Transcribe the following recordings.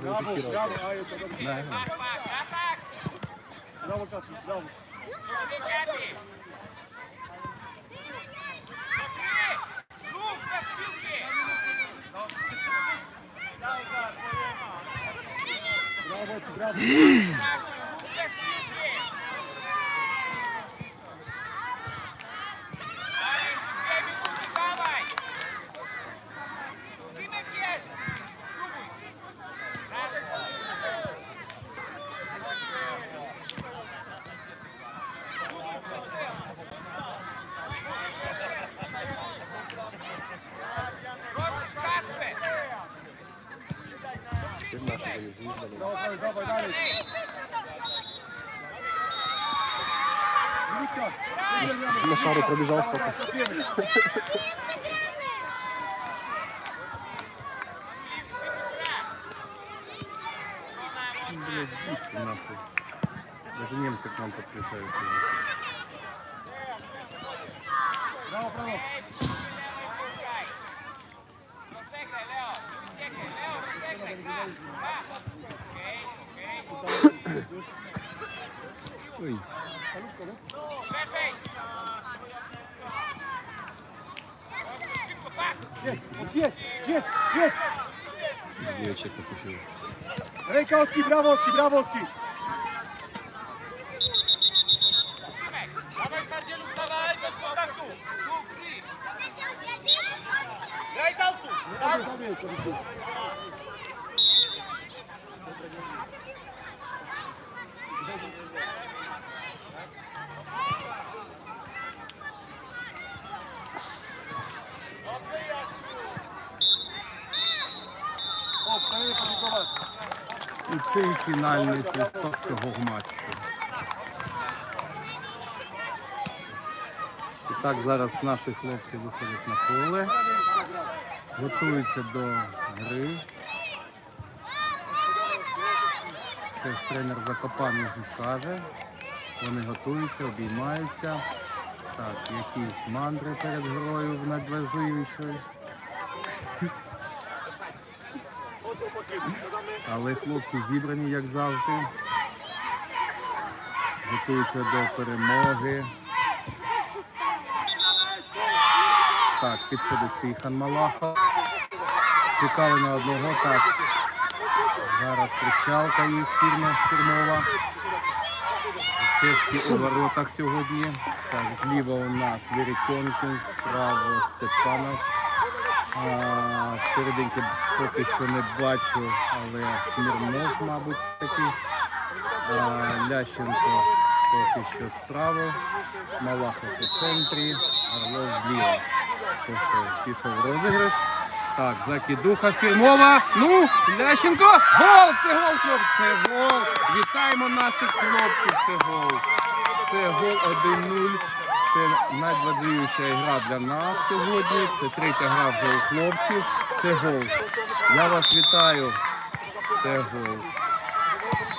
Brawo, brawo, a je to dobrze. Brawo, Kapi, brawo. Dawaj, dawaj, dalej. Z Maszary pробежал ostatnio. Блядь, жутко нахуй. Даже немцы к нам подключаются. Браво, браво. Лео, Uj. Szerzej! Szybko, pak! Jedź, jedź, jedź! Biję się, pokusiłem. Rejkowski, Brawowski, Brawowski! Dawaj, bardziej lub dawaj, bez kontaktu! Tu, gry! Graj z autu! Tak! І цей фінальний свисток цього матчу. І так зараз наші хлопці виходять на поле, готуються до гри. Щось тренер Закопаний каже. Вони готуються, обіймаються. Так, якісь мандри перед грою надважливішою. Але хлопці зібрані, як завжди. Готуються до перемоги. Так, підходить Тихон Малахов. Чекали на одного. Так. Зараз причалка їх фірма фірмова. Чешки у воротах сьогодні. Так, зліва у нас Вірітьонкін, справа Степанов. Серединки поки що не бачу, але Смірнов, мабуть, такий. Лященко поки що справа. Малахов у центрі, Орлов зліва. Пішов розіграш. Так, закидуха фірмова. Ну, Лященко! Гол! Це гол, хлопці! Це гол! Вітаємо наших хлопців! Це гол! Це гол 1-0. Це найважливіша гра для нас сьогодні. Це третя гра вже у хлопців. Це гол. Я вас вітаю. Це гол.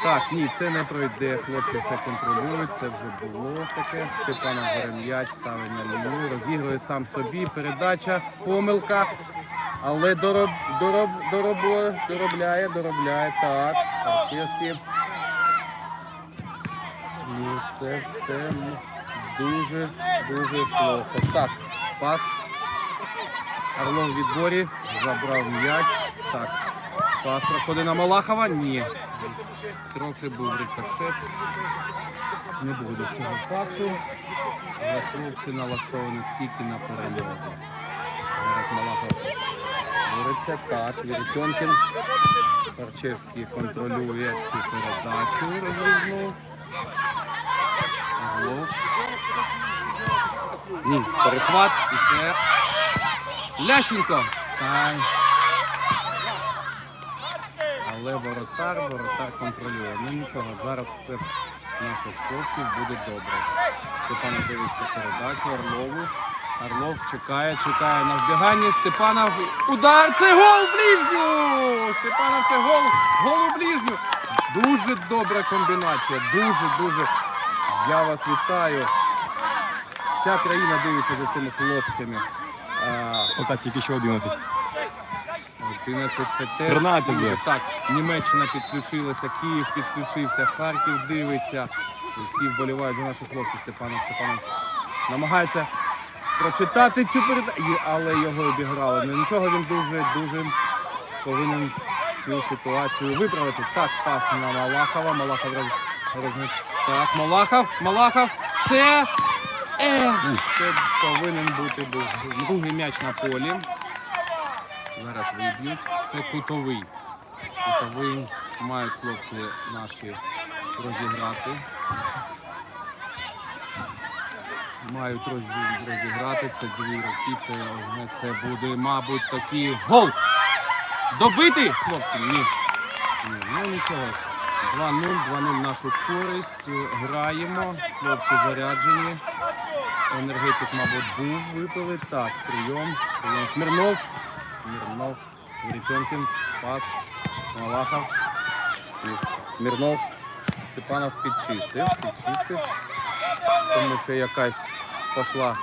Так, ні, це не пройде. Хлопці все контролюють. Це вже було таке. Степана Горем'яч ставить на лінію, розігрує сам собі. Передача, помилка. Але дороб, дороб, дороб, доробляє, доробляє. Так. Ні, це, це дуже, дуже плохо. Так, пас. Орлов в відборі, забрав м'яч. Так, пас проходить на Малахова. Ні. Трохи був рикошет. Не буде цього пасу. Але хлопці налаштовані тільки на перемогу. Зараз Малахов бореться. Так, Віртьонкін. Парчевський контролює цю передачу розрізну. Орлов. Ні, перехват і це Лященко. Ай. Але воротар, воротар контролює. Ну нічого, зараз все наших хлопців буде добре. Степанов дивиться передачу Орлову. Орлов чекає, чекає на вбіганні. Степанов. Удар! Це гол в ближню! Степанов це гол! Гол у ближню! Дуже добра комбінація. Дуже, дуже. Я вас вітаю. вся країна дивиться за цими хлопцями. А, тільки ще 11. 11 це теж 13 вже. Так, Німеччина підключилася, Київ підключився, Харків дивиться. Всі вболівають за наших хлопців. Степанов Степанов намагається прочитати цю передачу, але його обіграли. Ну нічого, він дуже дуже повинен цю ситуацію виправити. Так, пас на Малахова. Малахов Так, Малахов, Малахов. Це. Це повинен бути другий м'яч на полі. Зараз виб'ють. Це кутовий. Кутовий мають хлопці наші розіграти. Мають роз- розіграти. Це дві роки. Це, це буде, мабуть, такий гол. Добити, хлопці? Ні. Ні, ну нічого. 2-0, 2-0 нашу користь. Граємо. Хлопці заряджені. Енергетик, мабуть, був випили. Так, прийом. Прийом. Смірнов. Смірнов. Веретенкин. Пас. Малахов. І Смірнов. Степанов підчистив. Підчистив. Тому що якась пішла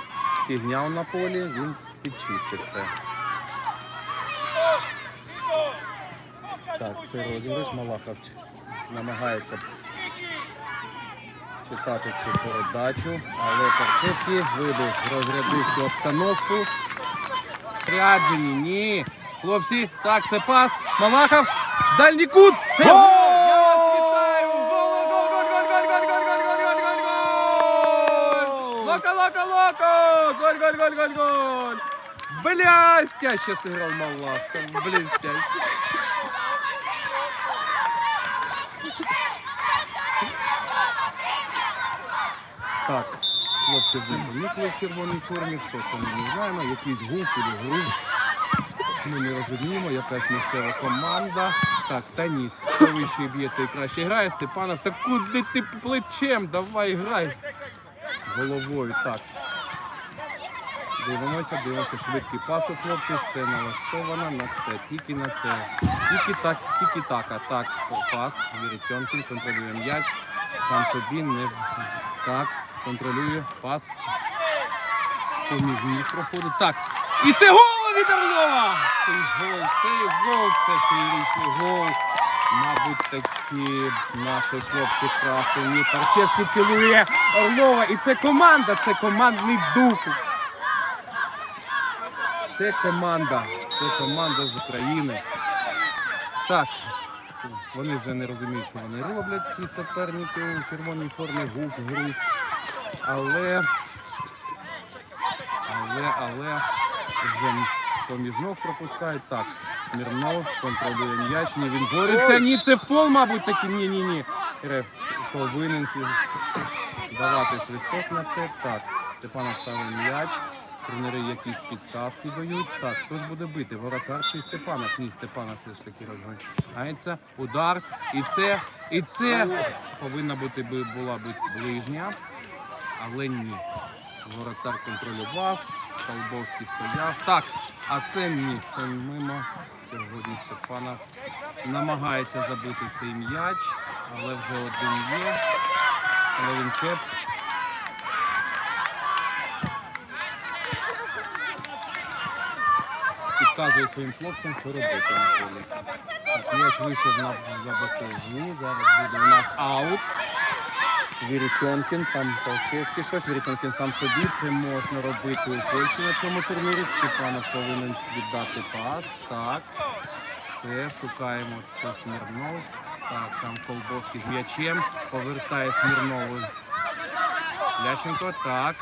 фігня на полі, він підчистив це. Так, це розіграш. Малахов намагається читати цю передачу, але Парчевський вибив, розрядив цю обстановку. Ряджені, ні. Хлопці, так, це пас. Малахов. Дальній кут. Це Гол! Я вас вітаю! Гол, гол, гол, гол, гол, гол, гол, гол, гол, гол, гол, гол! Лока, лока, лока! Голь, голь, голь, голь, голь! Блестяще сыграл Малахов. Блестяще. Так, хлопці виникли в червоній формі, хто це ми не знаємо, якийсь гуф і груз. Ми не розуміємо, якась місцева команда. Так, та ні, хто вище б'є, той краще грає. Степанов, та куди ти плечем? Давай грай. Головою, так. Дивимося, дивимося, швидкий пас у хлопців, це налаштовано на це, тільки на це. Тільки так, тільки так, а так, пас, Вірітьонкін контролює м'яч, сам собі не так, контролює пас. Поміж ніг проходить. Так. І це гол від Орлова! Цей гол, цей гол, це феєричний гол. Мабуть, такі наші хлопці красені. Парчевський цілує Орлова. І це команда, це командний дух. Це команда, це команда з України. Так, вони вже не розуміють, що вони роблять, ці суперники у червоній формі, гуф, груз. Але, але, але вже поміж ног пропускають. Так, Смірнов контролює м'яч, ні, він бореться. Ні, це фол, мабуть, такий. Ні, ні, ні. Реф повинен давати свисток на це. Так, Степанов ставить м'яч. Тренери якісь підказки дають. Так, хтось буде бити. Воротар чи Степанов? Ні, Степанов все ж таки розганяється. Удар. І це, і це повинна бути була бути ближня, але ні. Воротар контролював, Колбовський стояв. Так, а це ні. Це мимо. Сьогодні Степанов намагається забити цей м'яч, але вже один є. Але він кеп. підказує своїм хлопцям, що робити на полі. М'яч вийшов на за. Зараз буде у нас аут. Вірітьонкін, там Полшевський щось. Вірітьонкін сам собі. Це можна робити у Польщі на цьому турнірі. Степанов повинен віддати пас. Так. Все, шукаємо це Смірнов. Так, там Колбовський з м'ячем. Повертає Смірнову. Лященко, так.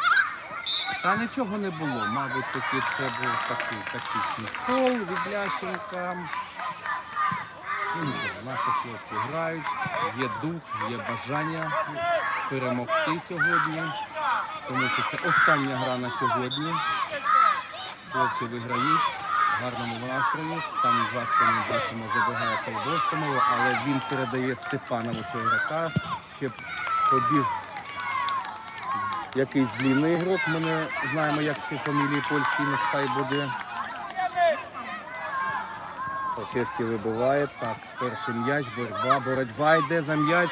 Та нічого не було. Мабуть, таки це був такий тактичний фол від Лященка. Ну, наші хлопці грають, є дух, є бажання перемогти сьогодні. Тому що це остання гра на сьогодні. Хлопці виграють в гарному настрої. Там два спини бачимо, забігає Колбовському, але він передає Степанову цього ігрока. Ще побіг якийсь длінний ігрок. Ми не знаємо, як всі фамілії польські, нехай буде. Пачевський вибиває. Так, перший м'яч, боротьба, боротьба йде за м'яч.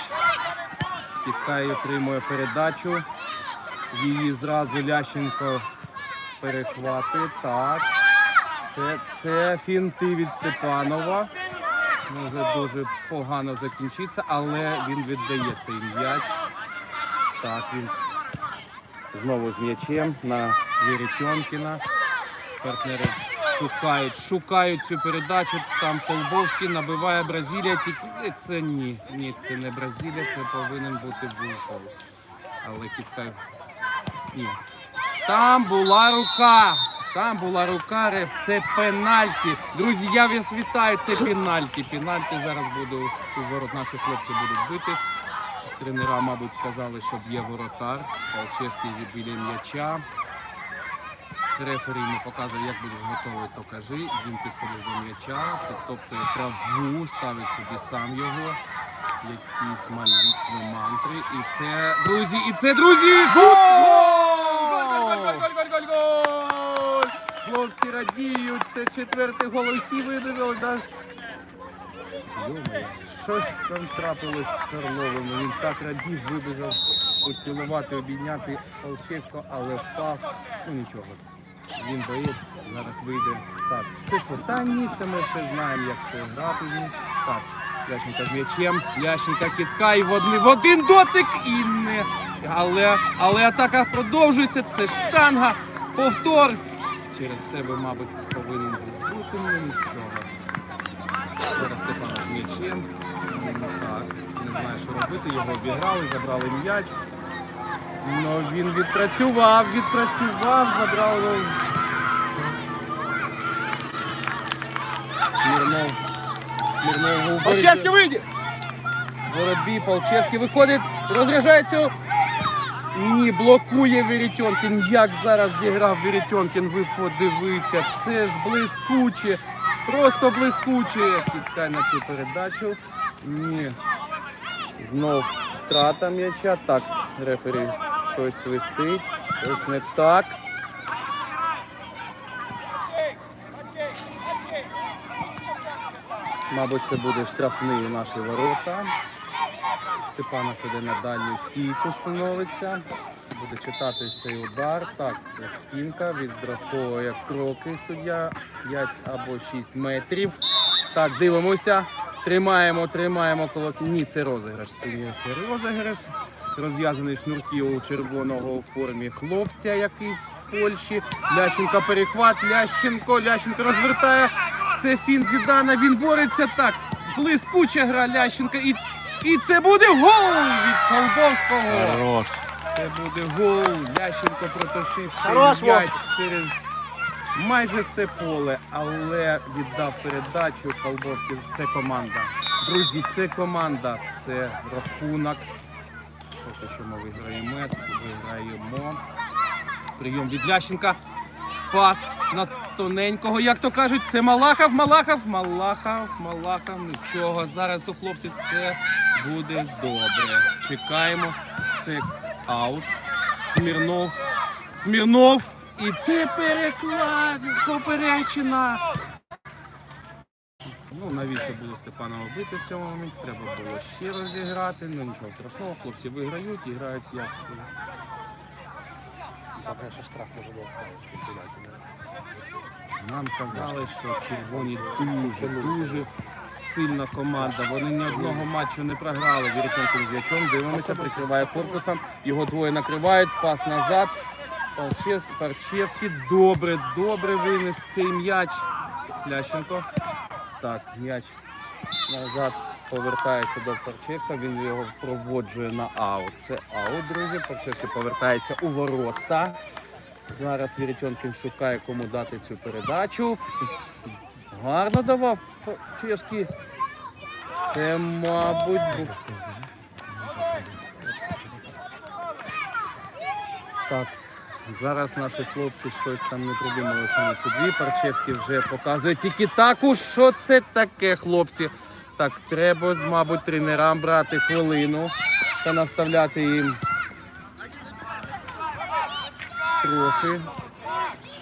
Кіскай отримує передачу. Її зразу Лященко перехватить. Так. Це, це фінти від Степанова. Може дуже погано закінчиться, але він віддає цей м'яч. Так, він знову з м'ячем на Вірітьонкіна. Партнери шукають, шукають цю передачу. Там Колбовський набиває Бразилія. Тільки це ні. Ні, це не Бразилія, це повинен бути Вулков. Але кіска. Ні. Там була рука. Там була рука. Це пенальті. Друзі, я вас вітаю. Це пенальті. Пенальті зараз буде у ворот. Наші хлопці будуть бити. Тренера, мабуть, сказали, щоб є воротар. Полчевський біля м'яча. Рефері йому показує, як будеш готовий, то кажи. Він підходить до м'яча, підтоптує траву, ставить собі сам його. Якісь молитві мантри. І це, друзі, і це, друзі! Гол! Голь, голь, голь, голь, голь, голь! Хлопці радіють, це четвертий гол. Усі видавили. Да? Йо-моє, Щось там трапилось з Орловим. Він так радів, вибіжав поцілувати, обійняти Олчевського, але впав. Ну нічого. Він боєць, зараз вийде. Так, це що? Та ні, це ми все знаємо, як це грати. Так, Лященка з м'ячем, Лященка кицька в один, в один дотик і не. Але, але атака продовжується. Це штанга, повтор. Через себе, мабуть, повинен бути, ну нічого. Зараз Степан з м'ячем. Ну, Так, не знаю, що робити. Його обіграли, забрали м'яч. Ну він відпрацював, відпрацював, забрали. Смірнов. Смірнов у Полчевский, выйди! боротьбі. Полчевський виходить, розряджається. Ні, блокує Вірітьонкін. Як зараз зіграв Вірітьонкін, ви подивіться. Це ж блискуче. Просто блискуче. Кіцкай на цю передачу. Ні. Знов втрата м'яча. Так, рефері щось свистить. Щось не так. Мабуть, це буде штрафний у наші ворота. Степанов іде на дальню стійку становиться. Буде читати цей удар. Так, це стінка, відраховує кроки суддя 5 або 6 метрів. Так, дивимося. Тримаємо, тримаємо коло. Ні, це розіграш. Це, ні, це розіграш. Розв'язаний шнурки у червоного у формі хлопця якийсь з Польщі. Лященко перехват. Лященко, Лященко розвертає. Це фін Зідана. Він бореться так. Блискуча гра Лященка. І, і це буде гол від Колбовського. Хорош. Це буде гол. Лященко протошив Хорош, м'яч через майже все поле, але віддав передачу Колбовський. Це команда. Друзі, це команда. Це рахунок. Поки що ми виграємо. Виграємо. Прийом від Лященка. Пас на тоненького, як то кажуть, це Малахов, Малахов, Малахов, Малахов. Нічого. Зараз у хлопців все буде добре. Чекаємо. Це аут. Смірнов. Смірнов. І це переклад. Поперечина. Ну, навіщо було Степанова бити в цьому моменті? Треба було ще розіграти. Ну нічого страшного, хлопці виграють і грають як. Пока еще штраф можно было ставить. Нам казали, що червоні дуже, дуже сильна команда. Вони ні одного матчу не програли. Вірітенко з м'ячом. Дивимося, прикриває корпусом. Його двоє накривають. Пас назад. Парчевський добре, добре винес цей м'яч. Лященко. Так, м'яч назад повертається до Парчевська. Він його проводжує на аут. Це аут, друзі. Парчевський повертається у ворота. Зараз Вірітьонкін шукає, кому дати цю передачу. Гарно давав Чешки. Це, мабуть, був. Так, зараз наші хлопці щось там не придумали самі собі. Парчевський вже показує тільки таку, що це таке, хлопці. Так, треба, мабуть, тренерам брати хвилину та наставляти їм трохи.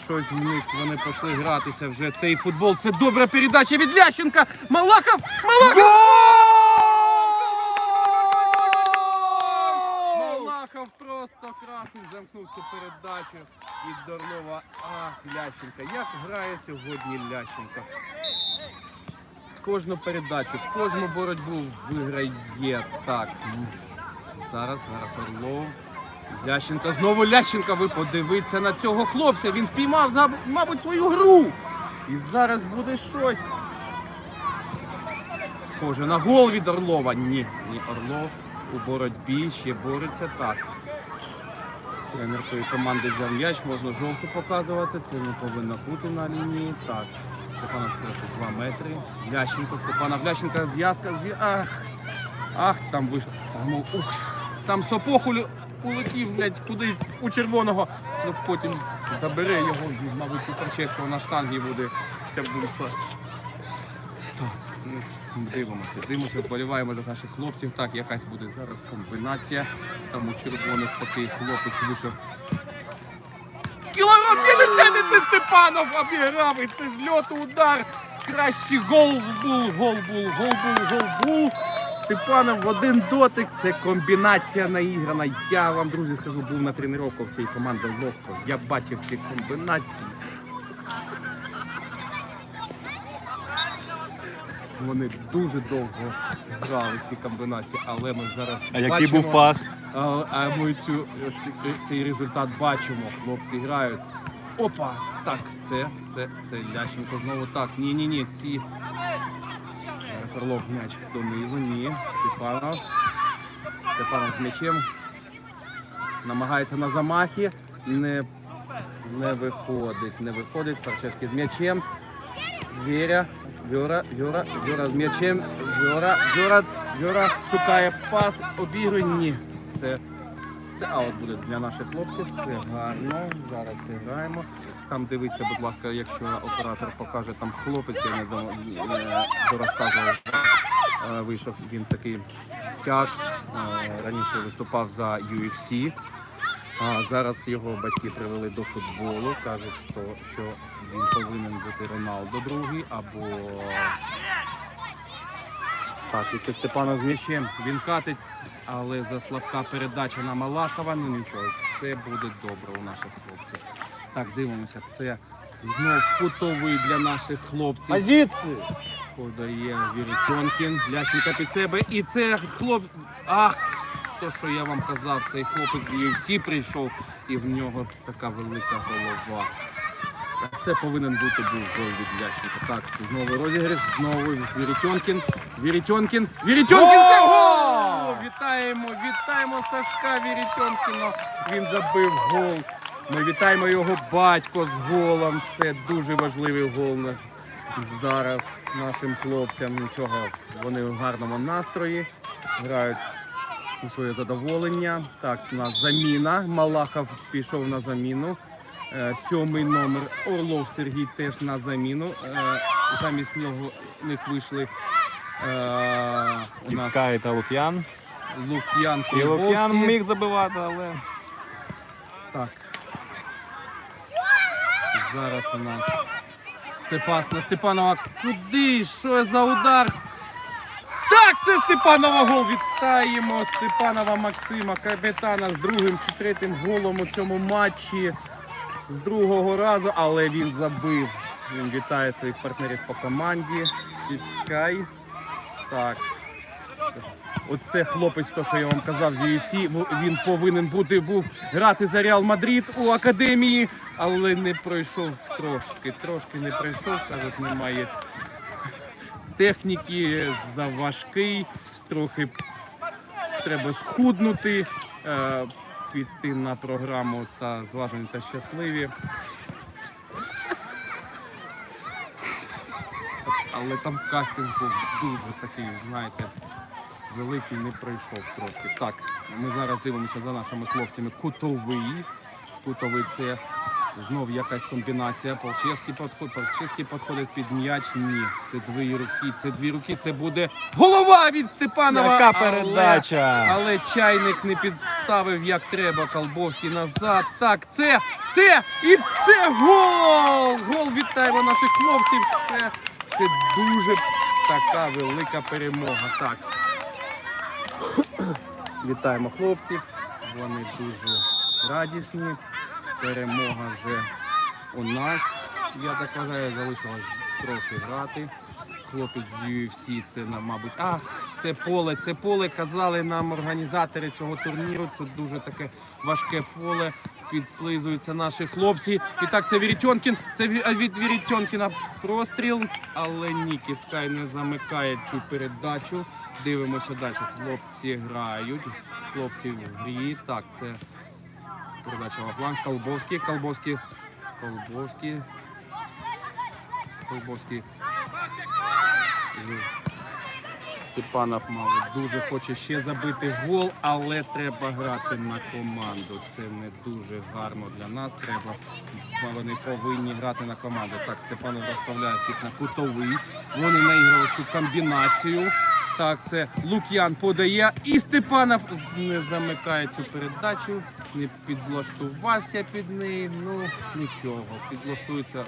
Щось в них вони пішли гратися вже цей футбол. Це добра передача від Лященка. Малахов! Малахов! Малахов просто красить замкнув. цю передачу від Дорлова. Ах, Лященка. Як грає сьогодні Лященка? Кожну передачу, кожну боротьбу виграє так. Зараз, зараз Орлов. Лященка, знову Лященка. Ви подивіться на цього хлопця. Він впіймав, мабуть, свою гру. І зараз буде щось. Схоже на гол від Орлова. Ні, ні, Орлов у боротьбі ще бореться так. Тренер тої команди взяв м'яч, можна жовту показувати. Це не повинно бути на лінії. Так, Степанов просить 2 метри. Лященко, Степанов, Лященко, зв'язка, зв'язка. Ах, ах, там вийшло. Там, ну, ух, там сопох улетів, блядь, кудись у червоного. Ну потім забере його, мабуть, Суперчевського на штангі буде. Це буде ну, Дивимося, дивимося, вболіваємо за наших хлопців. Так, якась буде зараз комбінація. Там у червоних такий хлопець вийшов. Кілограм 50 і це Степанов обіграв, і це з льоту удар. Кращий гол був, гол був, гол був, гол був. Степанов в один дотик. Це комбінація наіграна. Я вам, друзі, скажу, був на тренуванні цієї команди ловко. Я бачив ці комбінації. Вони дуже довго грали ці комбінації, але ми зараз А який був пас? А, а ми цю, ці- цей результат бачимо. Хлопці грають. Опа! Так, це, це, це Лященко знову так. Ні, ні, ні. Ці. Зараз Орлов м'яч донизу. Ні. Степанов. Степанов з м'ячем. Намагається на замахі. Не, не виходить. Не виходить. Парчевський з м'ячем. Віря. Віра, Віра, Віра з м'ячем. Віра, Віра, Віра шукає пас, обігрує. Ні. Це, це аут буде для наших хлопців. Все гарно. Зараз граємо. Там дивіться, будь ласка, якщо оператор покаже там хлопець, я не не дорозказував. Е, Вийшов він такий тяж. Е, Раніше виступав за UFC. А зараз його батьки привели до футболу. Кажуть, що, що він повинен бути Роналдо другий або. Так, і це Степанов з м'ячем. Він катить, але за слабка передача на Малахова. Ну нічого, все буде добре у наших хлопців. Так, дивимося, це знов кутовий для наших хлопців. Позиції! Подає Віритьонкін, Лященка під себе. І це хлоп. Ах! То, що я вам казав, цей хлопець з UFC прийшов, і в нього така велика голова. Це повинен бути був гол від Лященка. Так, знову розіграш, знову Віритьонкін. Віритьонкін. Віритьонкін це гол! Вітаємо, вітаємо Сашка Віритьонкіна. Він забив гол. Ми вітаємо його батько з голом. Це дуже важливий гол зараз нашим хлопцям. Нічого, вони в гарному настрої, грають у своє задоволення. Так, у нас заміна. Малахов пішов на заміну. Е, Сьомий номер Орлов Сергій теж на заміну. Е, Замість нього них вийшли е, у нас Кіцкай та Лук'ян. Лук'ян І Лук'ян міг забивати, але Так. Зараз у нас це пас на Степанова. Куди? Що за удар? Це Степанова гол. Вітаємо Степанова Максима, капітана з другим чи третім голом у цьому матчі з другого разу, але він забив. Він вітає своїх партнерів по команді. Підскай. Так. Оце хлопець, то що я вам казав з UFC, він повинен бути був грати за Реал Мадрид у академії, але не пройшов трошки. Трошки не пройшов, кажуть, немає техніки, заважкий, трохи треба схуднути, е, піти на програму та зважені та щасливі. Але там кастинг був дуже такий, знаєте, великий не пройшов трошки. Так, ми зараз дивимося за нашими хлопцями. Кутовий. Кутовий це знов якась комбінація. Полчевський підходить, Полчевський підходить під м'яч. Ні, це дві руки, це дві руки, це буде голова від Степанова. яка але- передача! але чайник не підставив як треба. Колбовський назад. Так, це, це і це гол! Гол вітаємо наших хлопців. Це, це дуже така велика перемога. Так. Вітаємо хлопців. Вони дуже радісні. Перемога вже у нас. Я так вважаю, залишилось трохи грати. Хлопець з UFC, це нам, мабуть, ах, це поле, це поле. Казали нам організатори цього турніру. Це дуже таке важке поле. Підслизуються наші хлопці. І так, це Вірітьонкін. Це від Вірітьонкіна простріл. Але ні, Кіцкай не замикає цю передачу. Дивимося далі. Хлопці грають. Хлопці в грі. Так, це передача во фланг. Колбовський, Колбовський, Колбовський. Колбовський. Степанов, мабуть, дуже хоче ще забити гол, але треба грати на команду. Це не дуже гарно для нас. Треба вони повинні грати на команду. Так, Степанов розставляє всіх на кутовий. Вони наіграли цю комбінацію. Так, це Лук'ян подає, і Степанов не замикає цю передачу, не підлаштувався під неї. Ну нічого, підлаштується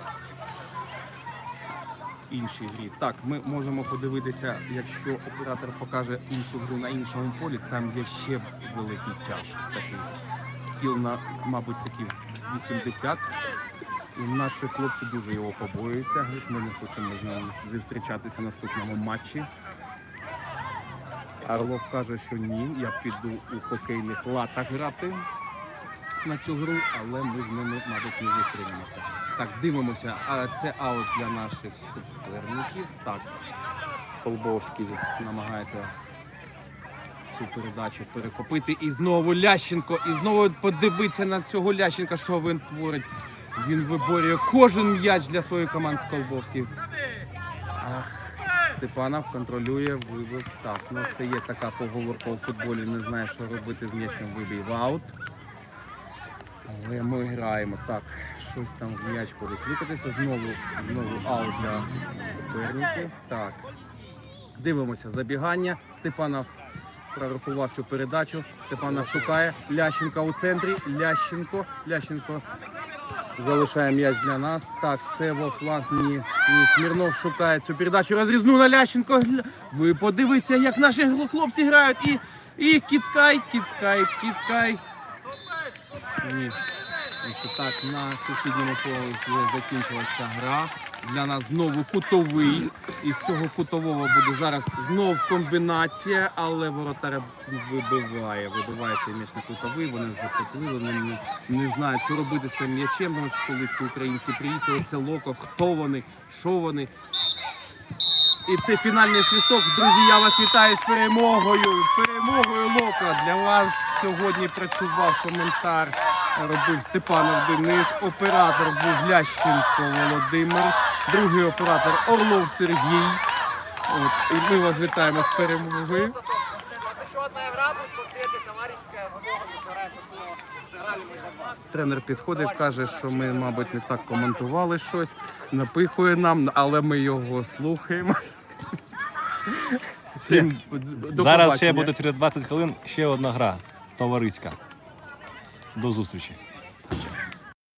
іншій грі. Так, ми можемо подивитися, якщо оператор покаже іншу гру на іншому полі, там є ще великий тяж. Такий кіл на, мабуть, такі 80. І наші хлопці дуже його побоюються. Ми не хочемо з ним зустрічатися в наступному матчі. Орлов каже, що ні, я піду у хокейних латах грати на цю гру, але ми з ними, мабуть, не зустрінемося. Так, дивимося, а це аут для наших суперників. Так, Колбовський намагається цю передачу перехопити. І знову Лященко, і знову подивитися на цього Лященка, що він творить. Він виборює кожен м'яч для своєї команди Колбовський. Ах, Степанов контролює вибив. Так, ну це є така поговорка у футболі, не знає, що робити з м'ячем вибив аут. Але ми граємо. Так, щось там в м'яч кудись викотився. Знову, знову аут для суперників. Так. Дивимося забігання. Степанов прорахував цю передачу. Степанов шукає. Лященко у центрі. Лященко. Лященко залишає м'яч для нас. Так, це во фланг. Ні, ні. Смірнов шукає цю передачу. Розрізну на Лященко. Ви подивіться, як наші хлопці грають. І, і Кіцкай, Кіцкай, Кіцкай. Ні. Так на сусідньому полі закінчилася гра. Для нас знову кутовий. І з цього кутового буде зараз знов комбінація, але воротар вибиває. Вибиває цей м'яч на кутовий. Вони вже хотіли, вони не, не знають, що робити з цим м'ячем. Коли ці українці приїхали, це локо, хто вони, що вони. І це фінальний свісток. Друзі, я вас вітаю з перемогою. Перемогою Лока. Для вас сьогодні працював коментар Робив Степанов Денис. Оператор був Лященко Володимир. Другий оператор Орлов Сергій. От, і ми вас вітаємо з перемогою. У нас еще одна игра будет после этой товарищеская. С Богом стараемся, что сыграли мы за два. Тренер підходив, каже, що ми, мабуть, не так коментували щось, напихує нам, але ми його слухаємо. Всім до Зараз ще побачення. буде через 20 хвилин ще одна гра товариська. До зустрічі.